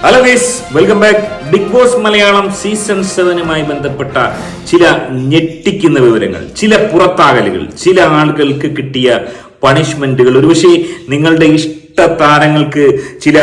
Hello guys welcome back big boss Malayalam season സെവനുമായി ബന്ധപ്പെട്ട ചില ഞെട്ടിക്കുന്ന വിവരങ്ങൾ ചില പുറത്താകലുകൾ ചില ആളുകൾക്ക് കിട്ടിയ പണിഷ്മെന്റുകൾ ഒരുപക്ഷെ നിങ്ങളുടെ ഇഷ്ട താരങ്ങൾക്ക് ചില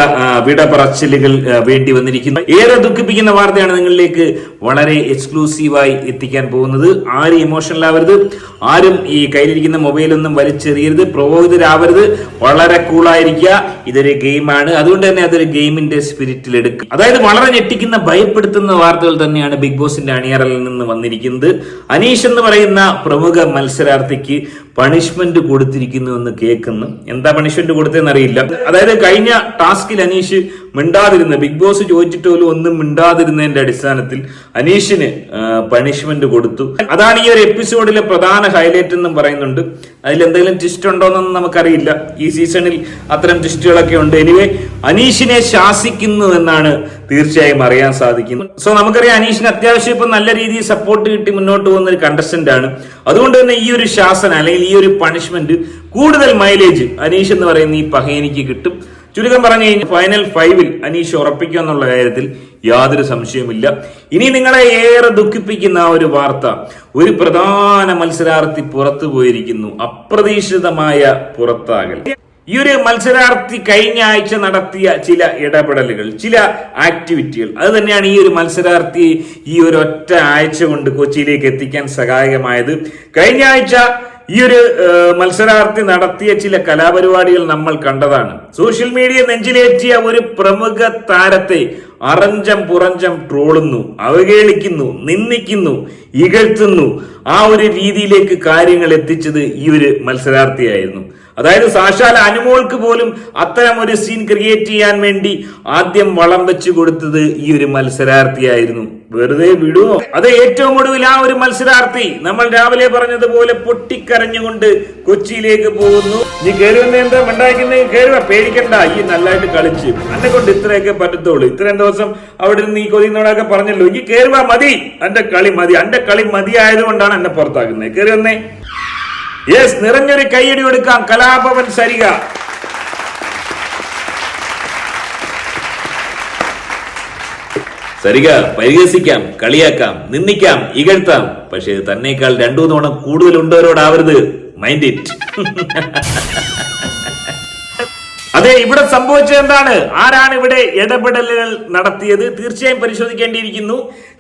വിട പറച്ചിലുകൾ വേണ്ടി വന്നിരിക്കുന്നു. ഏറെ ദുഃഖിപ്പിക്കുന്ന വാർത്തയാണ് നിങ്ങളിലേക്ക് വളരെ എക്സ്ക്ലൂസീവായി എത്തിക്കാൻ പോകുന്നത്. ആരും ഇമോഷണൽ ആവരുത്. ആരും ഈ കയ്യിലിരിക്കുന്ന മൊബൈലൊന്നും വലിച്ചെറിയരുത്. പ്രബോധിതരാവരുത്. വളരെ കൂളായിരിക്കുക ഇതൊരു ഗെയിമാണ് അതുകൊണ്ട് തന്നെ അതൊരു ഗെയിമിന്റെ സ്പിരിറ്റിൽ എടുക്കുക. അതായത് വളരെ ഞെട്ടിക്കുന്ന ഭയപ്പെടുത്തുന്ന വാർത്തകൾ തന്നെയാണ് ബിഗ് ബോസിന്റെ അണിയറലിൽ നിന്ന് വന്നിരിക്കുന്നത്. അനീഷ് എന്ന് പറയുന്ന പ്രമുഖ മത്സരാർത്ഥിക്ക് പണിഷ്മെന്റ് കൊടുത്തിരിക്കുന്നു എന്ന് കേൾക്കുന്നു. എന്താ പണിഷ്മെന്റ് കൊടുത്തതെന്ന് അറിയില്ല അതായത് കഴിഞ്ഞ ടാസ്കിൽ അനീഷ് മിണ്ടാതിരുന്ന ബിഗ് ബോസ് ചോദിച്ചിട്ട് പോലും ഒന്നും മിണ്ടാതിരുന്നതിന്റെ അടിസ്ഥാനത്തിൽ അനീഷിന് പണിഷ്മെന്റ് കൊടുത്തു. അതാണ് ഈ ഒരു എപ്പിസോഡിലെ പ്രധാന ഹൈലൈറ്റ് എന്നും പറയുന്നുണ്ട്. അതിൽ എന്തെങ്കിലും ട്വിസ്റ്റ് ഉണ്ടോയെന്നൊന്നും നമുക്കറിയില്ല. ഈ സീസണിൽ അത്തരം ട്വിസ്റ്റുകളൊക്കെ ഉണ്ട്. എനിവേ അനീഷിനെ ശാസിക്കുന്നു എന്നാണ് തീർച്ചയായും അറിയാൻ സാധിക്കുന്നത്. സോ നമുക്കറിയാം അനീഷിന് അത്യാവശ്യം ഇപ്പം നല്ല രീതിയിൽ സപ്പോർട്ട് കിട്ടി മുന്നോട്ട് പോകുന്ന ഒരു കണ്ടസ്റ്റന്റ് ആണ്. അതുകൊണ്ട് തന്നെ ഈ ഒരു ശാസന അല്ലെങ്കിൽ ഈ ഒരു പണിഷ്മെന്റ് കൂടുതൽ മൈലേജ് അനീഷ് എന്ന് പറയുന്ന ഈ പഹേനിക്ക് കിട്ടും. ചുരുക്കം പറഞ്ഞു കഴിഞ്ഞാൽ ഫൈനൽ ഫൈവിൽ അനീഷ് ഉറപ്പിക്കുക എന്നുള്ള കാര്യത്തിൽ യാതൊരു സംശയവുമില്ല. ഇനി നിങ്ങളെ ഏറെ ദുഃഖിപ്പിക്കുന്ന ഒരു വാർത്ത ഒരു പ്രധാന മത്സരാർത്ഥി പുറത്തു പോയിരിക്കുന്നു. അപ്രതീക്ഷിതമായ പുറത്താകൽ. ഈ ഒരു മത്സരാർത്ഥി കഴിഞ്ഞ ആഴ്ച നടത്തിയ ചില ഇടപെടലുകൾ ചില ആക്ടിവിറ്റികൾ അത് തന്നെയാണ് ഈ ഒരു മത്സരാർത്ഥി ഈ ഒരു ഒറ്റ ആഴ്ച കൊണ്ട് കൊച്ചിയിലേക്ക് എത്തിക്കാൻ സഹായകമായത്. കഴിഞ്ഞ ആഴ്ച ഈ ഒരു മത്സരാർത്ഥി നടത്തിയ ചില കലാപരിപാടികൾ നമ്മൾ കണ്ടതാണ്. സോഷ്യൽ മീഡിയ നെഞ്ചിലേറ്റിയ ഒരു പ്രമുഖ താരത്തെ അറഞ്ചം പുറഞ്ചം ട്രോളുന്നു അവഹേളിക്കുന്നു നിന്ദിക്കുന്നു ഇകഴ്ത്തുന്നു. ആ ഒരു രീതിയിലേക്ക് കാര്യങ്ങൾ എത്തിച്ചത് ഈ ഒരു മത്സരാർത്ഥിയായിരുന്നു. അതായത് സാക്ഷാൽ അനുമോൾക്ക് പോലും അത്തരം ഒരു സീൻ ക്രിയേറ്റ് ചെയ്യാൻ വേണ്ടി ആദ്യം വളം വെച്ചു കൊടുത്തത് ഈ ഒരു മത്സരാർത്ഥിയായിരുന്നു. വെറുതെ വിടുവോ അത് ഏറ്റവും ഒടുവിൽ ആ ഒരു മത്സരാർത്ഥി നമ്മൾ രാവിലെ പറഞ്ഞതുപോലെ പൊട്ടിക്കരഞ്ഞുകൊണ്ട് കൊച്ചിയിലേക്ക് പോകുന്നു. നീ കയറുന്ന എന്താ ഉണ്ടാക്കുന്നത് കയറുക പേടിക്കണ്ട. ഈ നല്ലതായിട്ട് കളിച്ച്. എന്നെ കൊണ്ട് ഇത്രയൊക്കെ പറ്റത്തുള്ളൂ. ഇത്രയും ദിവസം അവിടെ നിന്ന് ഈ കൊതിന്നോടൊക്കെ പറഞ്ഞല്ലോ. ഈ കയറുക മതി. എന്റെ കളി മതി. എന്റെ കളി മതിയായത് കൊണ്ടാണ് എന്നെ പുറത്താക്കുന്നത്. കയറി വന്നേ. യെസ് നിറഞ്ഞൊരു കൈയടി എടുക്കാം കലാഭവൻ സരിക. സരിക പരിഹസിക്കാം കളിയാക്കാം നിന്ദിക്കാം ഇകഴ്ത്താം. പക്ഷേ തന്നേക്കാൾ രണ്ടു തവണ കൂടുതൽ ഉണ്ടവരോടാവരുത്. മൈൻഡ് ഇറ്റ് അതെ ഇവിടെ സംഭവിച്ചത് എന്താണ്? ആരാണ് ഇവിടെ ഇടപെടലുകൾ നടത്തിയത്? തീർച്ചയായും പരിശോധിക്കേണ്ടിയിരിക്കുന്നു.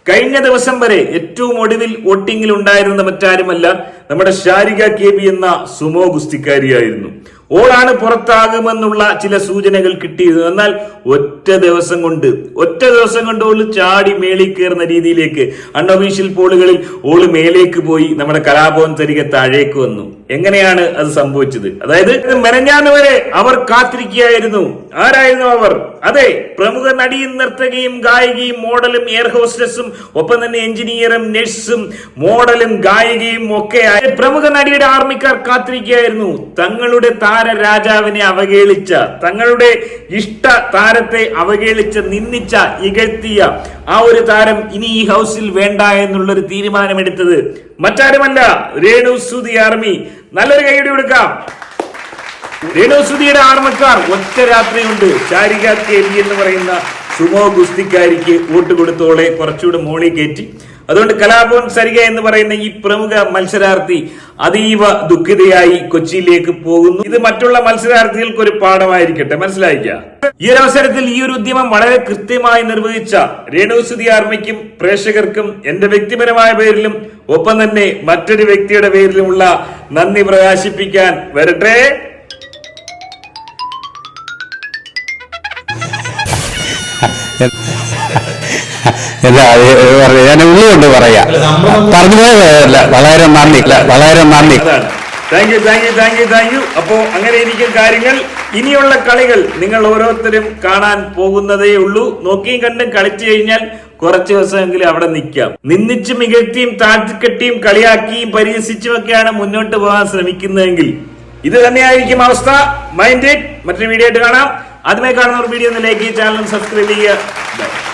കഴിഞ്ഞ ദിവസം വരെ ഏറ്റവും ഒടുവിൽ വോട്ടിംഗിൽ ഉണ്ടായിരുന്ന മറ്റാരുമല്ല നമ്മുടെ ഷാരിക കെ ബി എന്ന സുമോ ഗുസ്തിക്കാരിയായിരുന്നു. ഓളാണ് പുറത്താകുമെന്നുള്ള ചില സൂചനകൾ കിട്ടിയത് എന്നാൽ ഒറ്റ ദിവസം കൊണ്ട് ഒറ്റ ദിവസം കൊണ്ട് ഓൾ ചാടി മേളിൽ കയറുന്ന രീതിയിലേക്ക് അൺഒഫീഷ്യൽ പോളുകളിൽ ഓൾ മേലേക്ക് പോയി നമ്മുടെ കലാഭവൻ തരിക താഴേക്ക് വന്നു. എങ്ങനെയാണ് അത് സംഭവിച്ചത്? അതായത് മെനഞ്ഞാന്ന് വരെ അവർ കാത്തിരിക്കുകയായിരുന്നു. ആരായിരുന്നു അവർ? അതെ പ്രമുഖ നടിയും നർത്തകിയും ഗായികയും മോഡലും എയർ ഹോസ്റ്റസും ഒപ്പം തന്നെ എഞ്ചിനീയറും നഴ്സും മോഡലും ഗായികയും ഒക്കെ പ്രമുഖ നടിയുടെ ആർമിക്കാർ കാത്തിരിക്കുകയായിരുന്നു. തങ്ങളുടെ താര രാജാവിനെ അവഹേളിച്ച തങ്ങളുടെ ഇഷ്ട താരത്തെ അവഹേളിച്ച നിന്ദിച്ച ഇകഴ്ത്തിയ ആ ഒരു താരം ഇനി ഈ ഹൗസിൽ വേണ്ട എന്നുള്ളൊരു തീരുമാനമെടുത്തത് മറ്റാരുമല്ല രേണു സുതി ആർമി. നല്ലൊരു കൈയടി കൊടുക്കാം രേണുസുതിയുടെ ആർമക്കാർ ഒറ്റ രാത്രി കൊണ്ട് ചാരിക കേവി എന്ന് പറയുന്ന സുമോ ഗുസ്തിക്കാരിക്ക് വോട്ട് കൊടുത്തോളെ കുറച്ചുകൂടെ മോളി കയറ്റി. അതുകൊണ്ട് കലാഭവൻ സരിക എന്ന് പറയുന്ന ഈ പ്രമുഖ മത്സരാർത്ഥി അതീവ ദുഃഖിതയായി കൊച്ചിയിലേക്ക് പോകുന്നു. ഇത് മറ്റുള്ള മത്സരാർത്ഥികൾക്ക് ഒരു പാഠമായിരിക്കട്ടെ. മനസ്സിലായിക്ക? ഈ ഒരു അവസരത്തിൽ ഈ ഒരു ഉദ്യമം വളരെ കൃത്യമായി നിർവഹിച്ച രേണുസുതി ആർമിക്കും പ്രേക്ഷകർക്കും എന്റെ വ്യക്തിപരമായ പേരിലും ഒപ്പം തന്നെ മറ്റൊരു വ്യക്തിയുടെ പേരിലുമുള്ള നന്ദി പ്രകാശിപ്പിക്കാൻ വരട്ടെ. അല്ല ഉള്ളി കൊണ്ട് ഞാൻ ഉള്ളുകൊണ്ട് പറയാ. പറഞ്ഞു പോയതല്ല വളരെ നന്ദി വളരെ നന്ദി. Thank you thank you thank you thank you അപ്പോ അങ്ങനെ ഇരിക്കും കാര്യങ്ങൾ. ഇനിയുള്ള കളികൾ നിങ്ങൾ ഓരോരുത്തരും കാണാൻ പോകുന്നതേ ഉള്ളൂ. നോക്കിയും കണ്ടും കളിച്ചു കഴിഞ്ഞാൽ കുറച്ച് ദിവസമെങ്കിലും അവിടെ നിൽക്കാം. നിന്നിച്ച് മികഴ്ത്തിയും താഴ്ത്തിക്കെട്ടിയും കളിയാക്കിയും പരിഹസിച്ചും ഒക്കെയാണ് മുന്നോട്ട് പോകാൻ ശ്രമിക്കുന്നതെങ്കിൽ. ഇത് തന്നെയായിരിക്കും അവസ്ഥ. മൈൻഡ് മറ്റൊരു വീഡിയോ ആയിട്ട് കാണാം. ആദ്യമായി കാണുന്ന ഒരു വീഡിയോ ഒന്ന് ലൈക്ക് ചെയ്യുക ചാനൽ സബ്സ്ക്രൈബ് ചെയ്യുക.